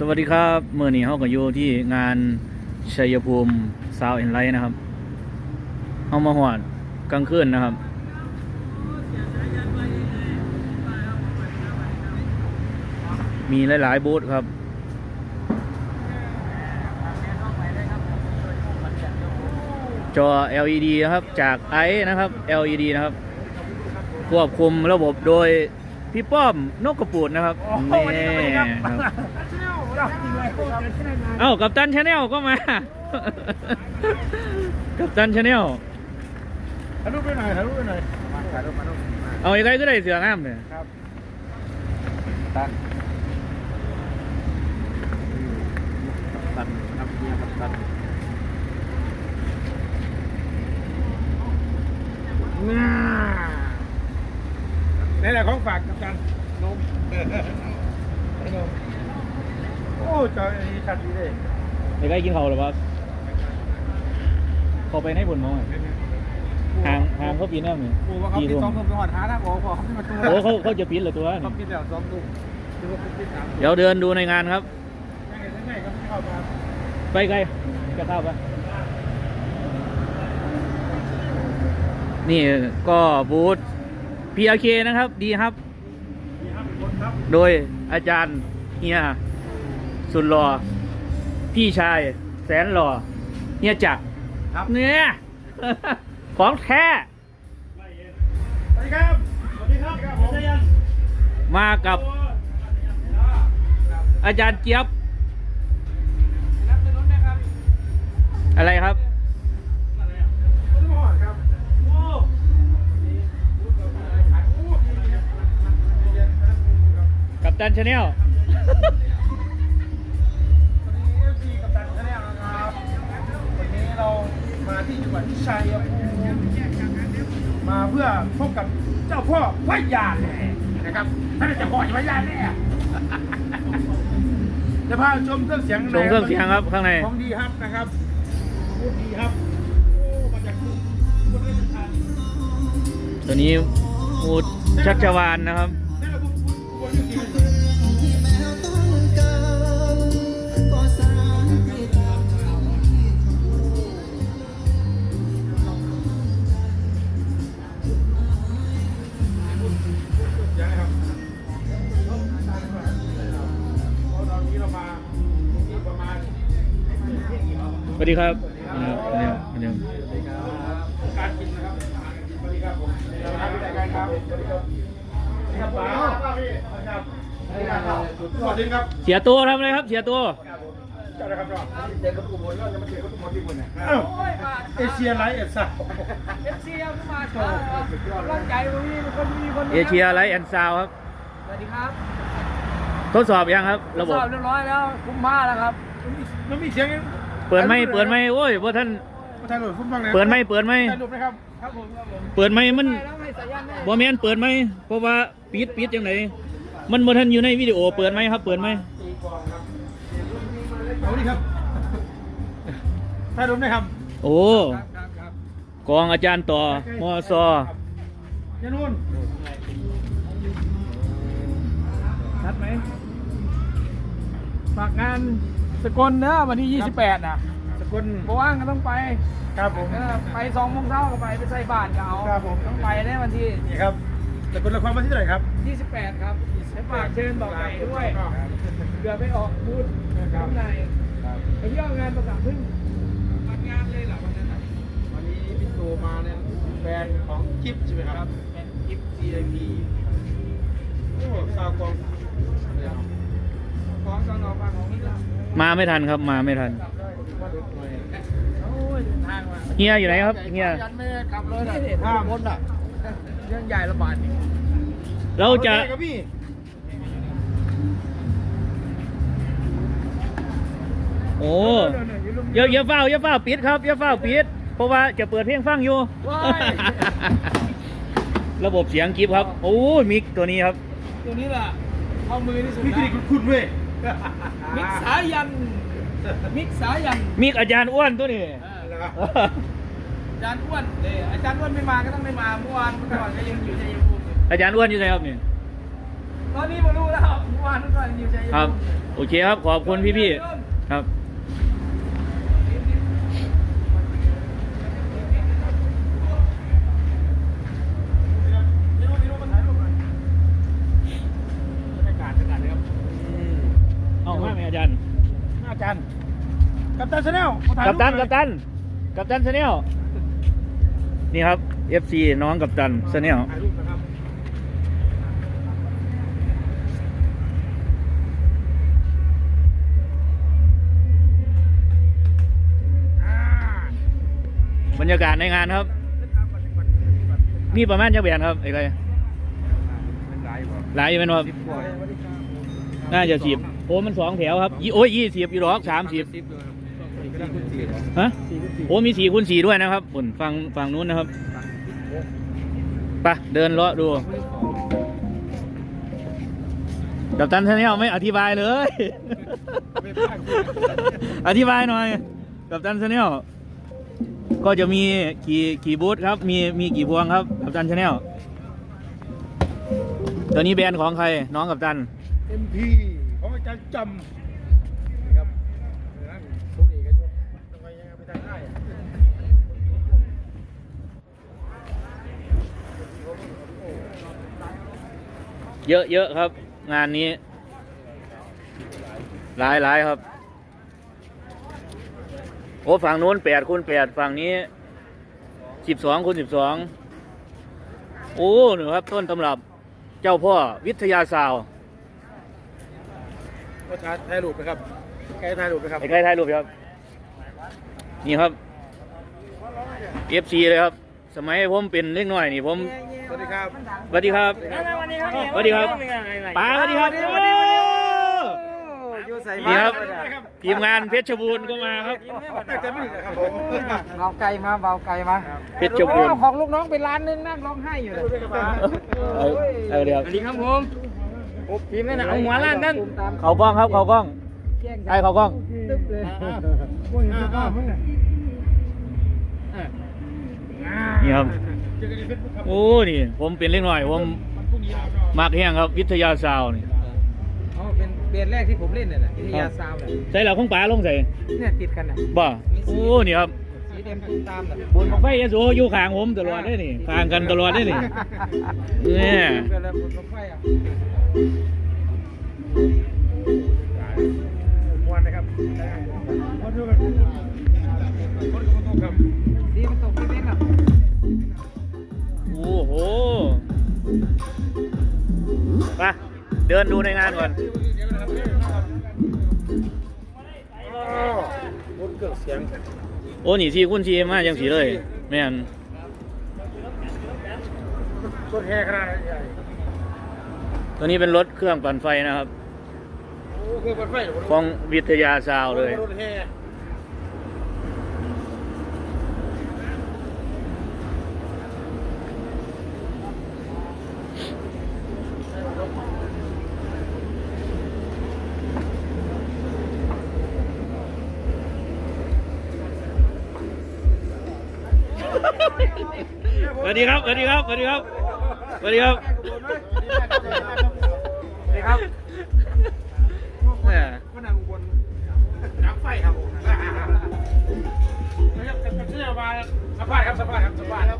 สวัสดีครับเมื่อนี้เฮาก็อยู่ที่งานชัยภูมิซาวเอ็นไลท์นะครับเฮามาหอดกลางคืนนะครับ มีหลาย ๆ บูธครับ จอ LED นะครับจากไอนะครับ LED นะครับ ควบคุมระบบโดย พี่ป้อมนกกระปูดนะครับนี่ครับเอ้ากับตันชาแนลก็มา กับตันชาแนลถ่ายรูปไปหน่อยถ่ายรูปไปหน่อยมาถ่ายรูปมารูปมาเอาไอ้ไรก็ได้เสืองามเนี่ยครับตันตันน้ำเมียกับตันน่า นี่แหละของฝากกับกันนมไอ้นมโอ้จอยอันนี้ชัดดีเลยไอ้ไรกินเขาวหรือเปล่าเขาไปให้ผลมั้งห่างห่างเขาปีนแน่เนี่ยโอ้ว่าเขาปีปิดทุ่มสองทุ่มไปหอดหาทางออกพอเขาไม่มาตัวโอ้เขาเขาจะปิดเหรือตัวเขานี่ปิดแล้วสองทุ่มหรือว่าปิดสามทุ่มเดี๋ยวเดินดูในงานครับยังไงยังไงก็ไม่เข้ามาไปไกลจะเข้าปะนี่ก็บูธ PRK นะครับ ดีครับมีห้าคนครับ โดยอาจารย์เฮียสุดหล่อพี่ชาย แสนหล่อเฮียจักรครับ เนี่ย ของแท้ สวัสดีครับ สวัสดีครับผมมากับอาจารย์เจี๊ยบรับถนนนะครับ อะไรครับ กับตันชาแนลวันนี้เอฟซีกับตันชาแนลนะครับ วันนี้เรามาที่จังหวัดชัยภูมิมาเพื่อพบกับเจ้าพ่อพญาแหล่นะครับท่านเจ้าพ่อพญาแหล่จะพาชมเครื่องเสียงชมเครื่องเสียงครับข้างในของดีครับนะครับพูดดีครับโอ้มาจากคุณคุณราชทานตัวนี้อูดชัชวานนะครับ ดีครับเนี่ยเนี่ยการกินนะครับสวัสดีครับผมเราทำวิธีการครับสวัสดีครับสวัสดีครับป๋าครับสวัสดีครับ เสียตัวทำอะไรครับ เสียตัวเจ้านะครับรอบเจอกับกลุ่มคนก็จะมาเจอกับกลุ่มคนที่คนเนี่ยอ้าวเอเชียไลท์เอสซ่าเอฟซีเอาขึ้นมาโชว์ร่างใจวันนี้เป็นคนมีคนเอเชียไลท์แอนด์ซาวครับสวัสดีครับ ทดสอบยังครับ ระบบสอบเรียบร้อยแล้วคุ้มผ้าแล้วครับมันมีเสียง เปิดไหมเปิดไหมโอ้ยว่าท่านถ่ายรูปฟุ้งบ้างเลยเปิดไหมเปิดไหมถ่ายรูปนะครับครับผมครับผมเปิดไหมมันแล้วให้สายันแม่บอแมนเปิดไหมเพราะว่าปิดปิดยังไงมันบ่ทันอยู่ในวิดีโอเปิดไหมครับ เปิดไหมเอาดิครับถ่ายรูปนะครับโอ้ครับครับครับกองอาจารย์ต่อมอซอยานุ่นชัดไหมฝากงาน สกลนะวันที่ 28นะสกุลเพราะว่างก็ต้องไปครับผม เออไปสองโมงเช้าก็ไปไปใส่บาตรก็เอาครับผม ต้องไปได้วันที่ นี่ครับสกุลละครวันที่เท่าไหร่ครับ 28 ครับให้ฝากเชิญบอกไก่ด้วยเผื่อไปออกบูธข้างในไปเที่ยวงานประกาศพึ่งมางานเลยเหรอวันนั้นน่ะวันนี้พี่โตมาเนี่ยแฟนของจิ๊บใช่ไหมครับเป็นกิฟต์ CIP โอ้ซาวกองของตอนออกมาของนี่ละ มาไม่ทันครับมาไม่ทันโอ้ยเดินทางมาเฮียอยู่ไหนครับเฮียยันไม่ได้กลับเลยนะนี่ห้ามพ้นอะเรื่องใหญ่ระบาดนี่เราจะโอเคครับพี่โอ้อย่าอย่าเฝ้าอย่าเฝ้าปิดครับอย่าเฝ้าปิดเพราะว่าจะเปิดเพลงฟังอยู่ว้ายระบบเสียงกิฟครับ โอ้ยมิกตัวนี้ครับ ตัวนี้แหละเอามือที่สุดพี่กรีนะดคุณเว้ย มิกสายัน มิกสายันมิกอาจารย์อ้วนตัวนี้เอออาจารย์อ้วนเด้อาจารย์อ้วนไม่มาก็ต้องไม่มาเมื่อวานเมื่อก่อนก็ยังอยู่ในยูทูบอาจารย์อ้วนอยู่ไหนครับนี่ตอนนี้ผมรู้แล้วเมื่อวานเมื่อก่อนยังอยู่ในยูครับทูบโอเคครับขอบคุณพี่ๆครับ บรรยากาศขนาดนี้ครับ เอามาไหมอาจารย์ อาจารย์กัปตันชาแนล กัปตันกัปตันกัปตันชาแนลนี่ครับ FC น้องกัปตันชาแนลถ่ายรูปนะครับอ่าบรรยากาศในงานครับนี่ประมาณจะแบนครับไอ้ไรหลายอยู่เป็นว่าน่าจะสิบโอ้มันสองแถวครับยี่โอ้ยยี่สิบอยู่หรอกสามสิบ ฮะโอ้มีสี่คูณสี่ด้วยนะครับปุ่นฟังฝั่งนู้นนะครับไปเดินเลาะดูกับตันชาแนลไม่อธิบายเลย อธิบายหน่อย กับตันชาแนลก็จะมีกี่กี่บูธครับ มีมีกี่พวงครับ กับตันชาแนลตัวนี้แบรนด์ของใครน้องกับตันเอ็มพีของอาจารย์จำ เยอะเยอะครับ งานนี้ หลายหลายครับ โอ้ฝั่งนู้นแปดคูณแปดฝั่งนี้สิบสองคูณสิบสองโอ้หนูครับ ต้นตำรับเจ้าพ่อวิทยาศาสตร์ก็ถ่ายถ่ายรูปนะครับไกลถ่ายรูปนะครับไอ้ใครถ่ายรูปครับ นี่ครับ FC เลยครับ สมัยผมเป็นเล็กน้อยนี่ผมสวัสดีครับสวัสดีครับสวัสดีครับป๋าสวัสดีครับโอ้นี่ครับทีมงานเพชรบูรณ์ก็มาครับแต่จะไม่ถึงนะครับผมเบาไกลมาเบาไกลมาเพชรบูรณ์ของลูกน้องไปร้านนึงนั่งร้องไห้อยู่เลยเอาเอาเดี๋ยวสวัสดีครับผมทีมนั่นน่ะเอาหัวล้านนั่นเขากล้องครับเขากล้องไอ้เขากล้องตึ๊บเลย นี่ครับเจอกันในเฟซบุ๊กครับ โอ้นี่ผมเป็นเล็กน้อยผมมันพรุ่งนี้เราชอบมักแห้งครับวิทยาศาสตร์นี่อ๋อเป็นเบนแรกที่ผมเล่นเนี่ยแหละวิทยาซาวด์เนี่ยใส่เหล่าของป๋าลงใส่เนี่ยติดกันน่ะบ่โอ้นี่ครับสีแดงตูมตามน่ะบนของไฟยโสอยู่ข้างผมตลอดได้นี่ข้างกันตลอดได้นี่เนี่ยเกิดอะไรบนรถไฟอะมวนนะครับมาดูกันคนคนตกครับ อ้โหไปเดินดูในงานก่อนบนเครื่องเสียงโอ้นี่สีคุณสีมาจังสีเลยแม่นรถแห่ขนาดใหญ่ตัวนี้เป็นรถเครื่องปั่นไฟนะครับโอ้คือรถไฟของวิทยาซาวด์เลยรถแห่ วัสดีครับสวัสดีครับสวัสดีครับสวัสดีครับสวัสดีครับแหม่ก็นางอุบลนักไฟครับผมนะครับจะเชื่อมาสัมภาษณ์ครับสัมภาษณ์ครับสัมภาษณ์ครับ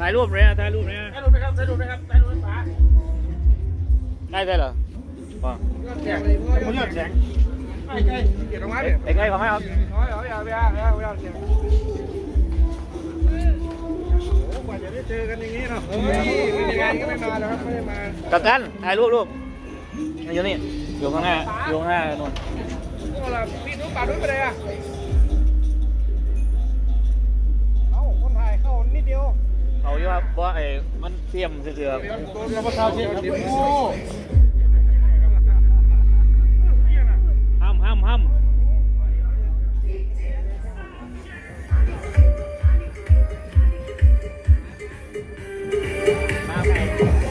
ถ่ายรูปเลยนะถ่ายรูปเลยนะได้ดูไหมครับได้ดูไหมครับได้ดูไหมป๋าได้ใช่เหรออ๋อแสงมันยอดแสงไอ้ไก่เกียรติมาเนี่ยไอ้ใกล้ของ ไปเอาไปเอาไปเอาเสียงโอ้กว่าจะได้เจอกันอย่างนี้เนาะเฮ้ยไม่ได้งานก็ไม่มาแล้วครับไม่ได้มากับกันถ่ายรูปรูปอยู่นี่ อยู่ข้างหน้า อยู่ข้างหน้านู่นโอ้ล่ะพี่นุ๊กป่านุ๊กไปไหนอะเอ้าคนถ่ายเข้านิดเดียวเขาอยู่ครับเพราะไอ้มันเตรียมเสือตั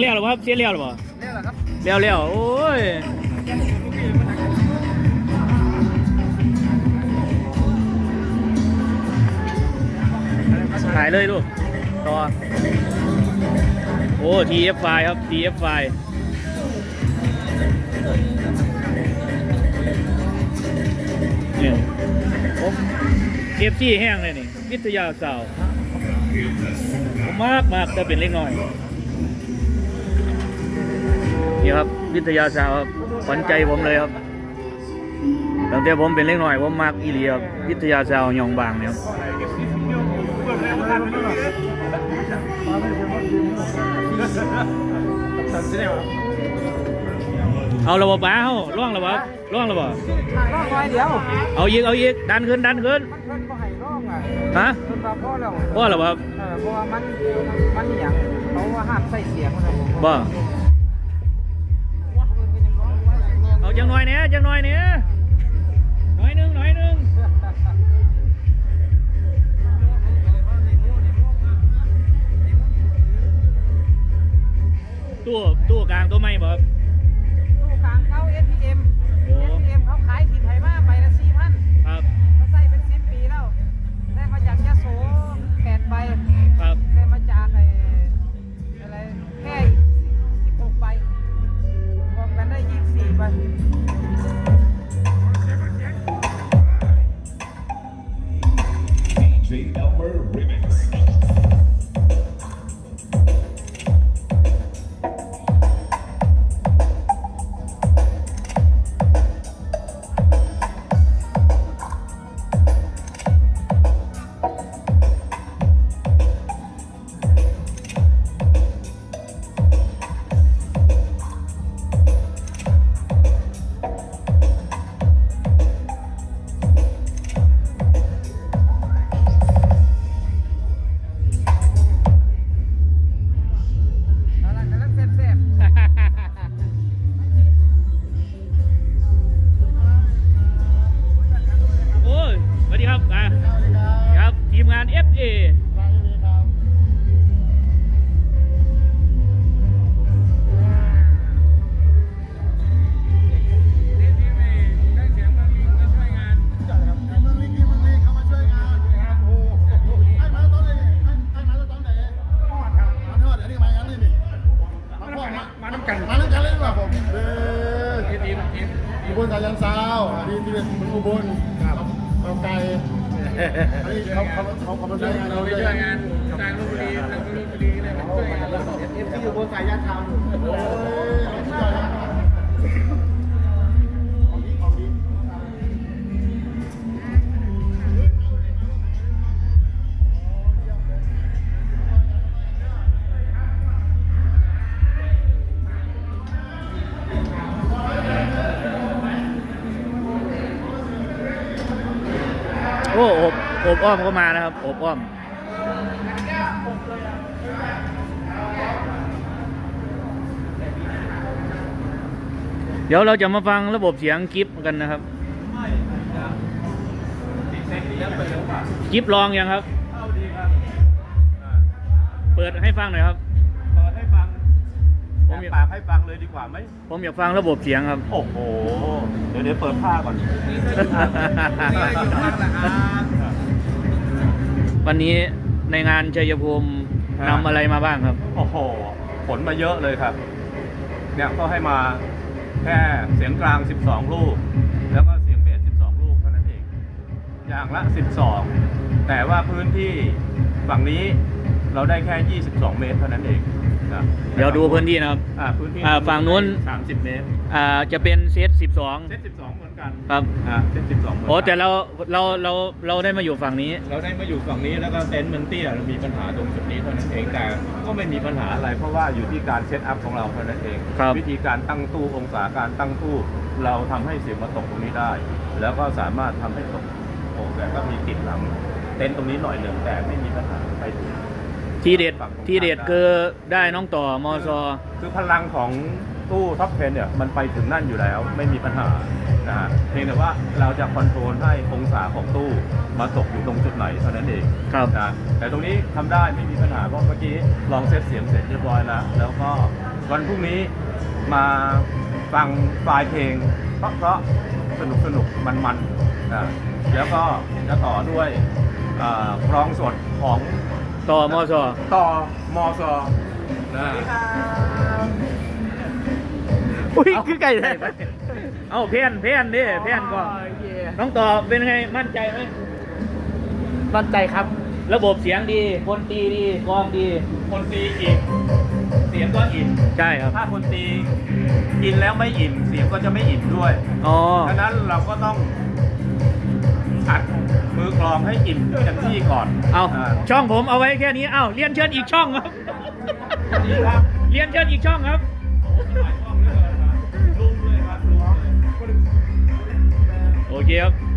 เลี้ยวหรือเปล่าครับเสียเลี้ยวหรือเปล่านี่แหละครับเลี้ยวเลี้ยวโอ้ยถ่ายเลยลูกต่อโอ้ TF ไฟครับ TF ไฟเนี่ยผมเก็บที่แห้งเลยนี่วิทยาศาสตร์ผมมากมากจะเป็นเล็กน้อย นี่ครับวิทยาศาสตร์ครับขวัญใจผมเลยครับตั้งแต่ผมเป็นเล็กน้อยผมมากอีเลียครับวิทยาศาสตร์ยองบางเนี่ยครับตัดสินแล้วเอาระบบบ้าเฮาล่องระบบล่องระบบรอบไว้เดี๋ยวเอาอีกเอาอีกดันขึ้นดันขึ้นมันเพิ่นบ่ให้ร้องอะฮะเพิ่นว่าพ่อแล้วพ่อระบบเออเพราะว่ามันมันอหย่างเขาว่าห้ามใส่เสียงมันนะผมบ่ เอาจังหน่อยเนี้ยจังหน่อยเนี้ยหน่อยหนึงหน่อยหนึงตู้ตู้กลางตัวไม่บ่ครับ อันนี้ที่เป็นอุบลครับเราไกลอันนี้เขาเขาเขาเขามาช่วยงานเราด้วยช่วยงานทางลพบุรีทางลพบุรีเนี่ยมาช่วยงานเราเอฟซีอุบลสายันซาวอยเอาที่ย โอ้อบอบอ้อมก็มานะครับอบอ้อมเดี๋ยวเราจะมาฟังระบบเสียงกิฟกันนะครับกิฟลองยังครับ เปิดให้ฟังหน่อยครับ ผมอยาก ปากให้ฟังเลยดีกว่าไหมผมอยากฟังระบบเสียงครับ โอ้โห เดี๋ยวเดี๋ยวเปิดผ้าก่อนวันนี้ในงานชัยภูมิครับนำอะไรมาบ้างครับ โอ้โห ผลมาเยอะเลยครับ เนี่ยก็ให้มาแค่เสียงกลาง 12 ลูก แล้วก็เสียงเบส12 ลูกเท่านั้นเอง อย่างละ 12 แต่ว่าพื้นที่ฝั่งนี้เราได้แค่ 22 เมตรเท่านั้นเอง นะเดี๋ยวดูพื้นที่นะครับ อ่าพื้นที่อ่าฝั่งนู้น30เมตรอ่าจะเป็นเซต12เซต12เหมือนกันครับ อ่าเซต12เหมือนกันโอ้แต่เราเราเราเราได้มาอยู่ฝั่งนี้ เราได้มาอยู่ฝั่งนี้แล้วก็เต็นท์มันเตี้ยเรามีปัญหาตรงจุดนี้เท่านั้นเองแต่ก็ไม่มีปัญหาอะไร เพราะว่าอยู่ที่การเซตอัพของเราเท่านั้นเอง ครับ วิธีการตั้งตู้องศาการตั้งตู้ เราทำให้เสียงมาตกตรงนี้ได้ แล้วก็สามารถทำให้ตกโอ้แต่ก็มีติดหลังเต็นท์ตรงนี้หน่อยหนึ่งแต่ไม่มีปัญหาไปถึง ทีเด็ดฝั่งตรงทีเด็ดข้ามคือได้น้องต่อมอซอคือพลังของตู้ท็อป10เนี่ยมันไปถึงนั่นอยู่แล้วไม่มีปัญหานะฮะเพียงแต่ว่าเราจะคอนโทรลให้องศาของตู้มาตกอยู่ตรงจุดไหนเท่านั้นเองครับนะแต่ตรงนี้ทำได้ไม่มีปัญหาเพราะเมื่อกี้ลองเซตเสียงเสร็จเรียบร้อยแล้วแล้วก็วันพรุ่งนี้มาฟังไฟล์เพลงเพราะเพราะสนุกสนุกมันมันๆนะแล้วก็จะต่อด้วยเอ่อกรองสดของ ต่อมอซอต่อมอซอนะอุ้ยคือไก่เลยเอ้าเพี้ยนเพี้ยนดิเพี้ยนก็น้องต่อเป็นไงมั่นใจไหมมั่นใจครับ ระบบเสียงดีคนตีดีกลองดีคนตีอิ่มเสียงก็อิ่มใช่ครับถ้าคนตีกินแล้วไม่อิ่มเสียงก็จะไม่อิ่มด้วยอ๋อดังนั้นเราก็ต้องอัด มือคลองให้อิ่มกัญมที่ก่อนเอาช่องผมเอาไว้แค่นี้เอาเรียนเชิญอีกช่องครับ เรียนเชิญอีกช่องครับโอเคครับ